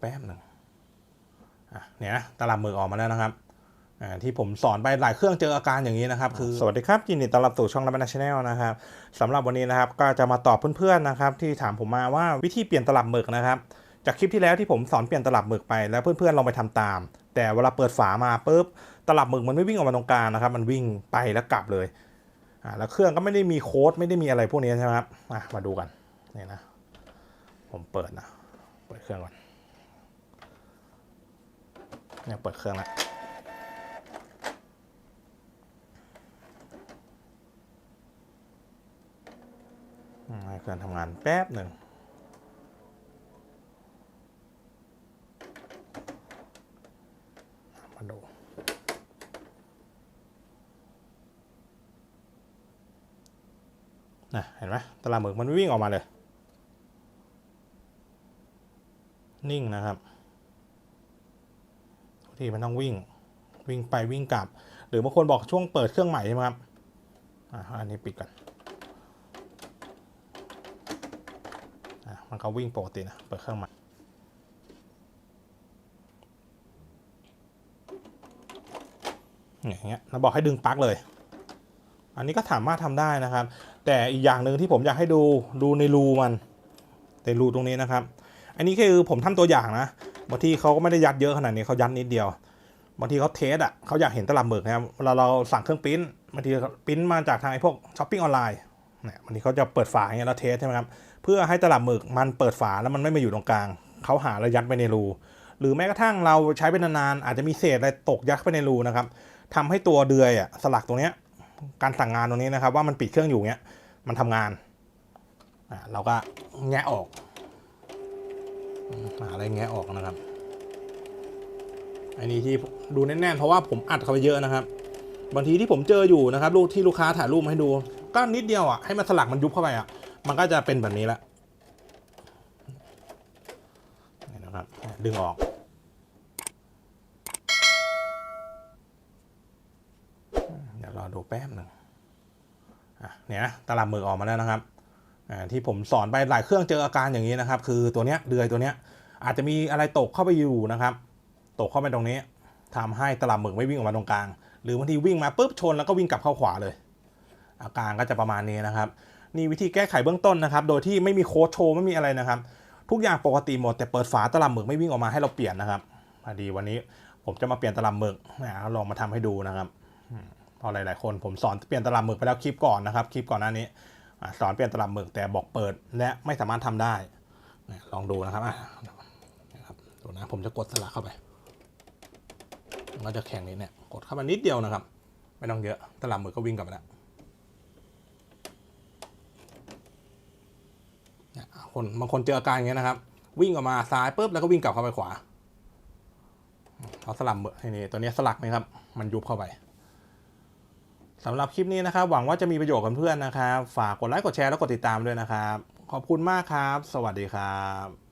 แป๊บหนึ่งเนี่ยนะตลับมึกออกมาแล้วนะครับอ่าที่ผมสอนไปหลายเครื่องเจออาการอย่างนี้นะครับคือสวัสดีครับยินดีต้อนรับสู่ช่องรับบันชาแนลนะครับสำหรับวันนี้นะครับก็จะมาตอบเพื่อนๆนะครับ ที่ถามผมมาว่าวิธีเปลี่ยนตลับหมึกนะครับ จากคลิปที่แล้วที่ผมสอนเปลี่ยนตลับหมึกไปแล้วเพื่อนๆลองไปทำตาม แต่เวลาเปิดฝามาปุ๊บตลับหมึกมันไม่วิ่งออกมาตรงกลางนะครับ มันวิ่งไปแล้วกลับเลยอ่าแล้วเครื่องก็ไม่ได้มีโค้ดไม่ได้มีอะไรพวกนี้ใช่ไหมครับมาดูกันนี่นะ ผมเปิดนะเปิดเครื่องก่อน เนี่ยเปิดเครื่องแล้วให้เครื่องทำงานแป๊บหนึ่งมาดูนะเห็นไหมตลาดหมึกมันวิ่งออกมาเลย นิ่งนะครับ ทุกทีมันต้องวิ่งวิ่งไปวิ่งกลับ หรือบางคนบอกช่วงเปิดเครื่องใหม่ใช่ไหมครับอ่าอันนี้ปิดกันอะมันก็วิ่งปกตินะเปิดเครื่องใหม่อย่างเงี้ยเราบอกให้ดึงปลั๊กเลย อันนี้ก็สามารถทำได้นะครับ แต่อีกอย่างหนึ่งที่ผมอยากให้ดูดูในรูมันในรูตรงนี้นะครับ อันนี้คือผมทำตัวอย่างนะ บางทีเขาก็ไม่ได้ยัดเยอะขนาดนี้เขายัดนิดเดียวบางทีเขาเทสอะเขาอยากเห็นตลับหมึกนะครับเวลาเราสั่งเครื่องปิ้นบางทีปิ้นมาจากทางไอ้พวกช้อปปิ้งออนไลน์เนี่ยบางทีเขาจะเปิดฝาอย่างเงี้ยแล้วเทสใช่ไหมครับเพื่อให้ตลับหมึกมันเปิดฝาแล้วมันไม่มาอยู่ตรงกลางเขาหาแล้วยัดไปในรูหรือแม้กระทั่งเราใช้ไปนานๆอาจจะมีเศษอะไรตกยัดไปในรูนะครับทำให้ตัวเดือยอะสลักตรงเนี้ยการสั่งงานตรงนี้นะครับว่ามันปิดเครื่องอยู่เงี้ยมันทำงานอะเราก็แงะออก อะไรแงะออกนะครับ อันนี้ที่ดูแน่นๆเพราะว่าผมอัดเข้าไปเยอะนะครับ บางทีที่ผมเจออยู่นะครับลูกที่ลูกค้าถ่ายรูปมาให้ดู ก็นิดเดียวอะให้มันสลักมันยุบเข้าไปอะ มันก็จะเป็นแบบนี้ละนี่นะครับ ดึงออกเดี๋ยวรอดูแป๊บหนึ่งอะเนี่ยนะตลับมึกออกมาแล้วนะครับอ่าที่ผมสอนไปหลายเครื่องเจออาการอย่างนี้นะครับ คือตัวเนี้ยเดือยตัวเนี้ย อาจจะมีอะไรตกเข้าไปอยู่นะครับ ตกเข้าไปตรงนี้ทำให้ตลับหมึกไม่วิ่งออกมาตรงกลาง หรือบางทีวิ่งมาปุ๊บชนแล้วก็วิ่งกลับเข้าขวาเลย อาการก็จะประมาณนี้นะครับ นี่วิธีแก้ไขเบื้องต้นนะครับ โดยที่ไม่มีโค้ดโชว์ไม่มีอะไรนะครับ ทุกอย่างปกติหมดแต่เปิดฝาตลับหมึกไม่วิ่งออกมาให้เราเปลี่ยนนะครับพอดีวันนี้ผมจะมาเปลี่ยนตลับหมึกนะลองมาทำให้ดูนะครับอืมเพอหลาย ๆ คนผมสอนเปลี่ยนตลับหมึกไปแล้วคลิปก่อนนะครับคลิปก่อนหน้านี้สอนเปลี่ยนตลับหมึกแต่บอกเปิดและไม่สามารถทำได้ลองดูนะครับ นะ ผมจะกดสลักเข้าไปมันจะแข็งนิดเนี่ย กดเข้ามานิดเดียวนะครับ ไม่ต้องเยอะตลับมึกก็วิ่งกลับไปแล้วคนบางคนเจออาการอย่างเงี้ยนะครับ วิ่งออกมาซ้ายปุ๊บแล้วก็วิ่งกลับเข้าไปขวาเขาสลับหมึกทีนี้ตัวนี้สลักไหมครับ มันยุบเข้าไปสำหรับคลิปนี้นะครับ หวังว่าจะมีประโยชน์กับเพื่อนนะครับ ฝากกดไลค์กดแชร์แล้วกดติดตามด้วยนะครับ ขอบคุณมากครับ สวัสดีครับ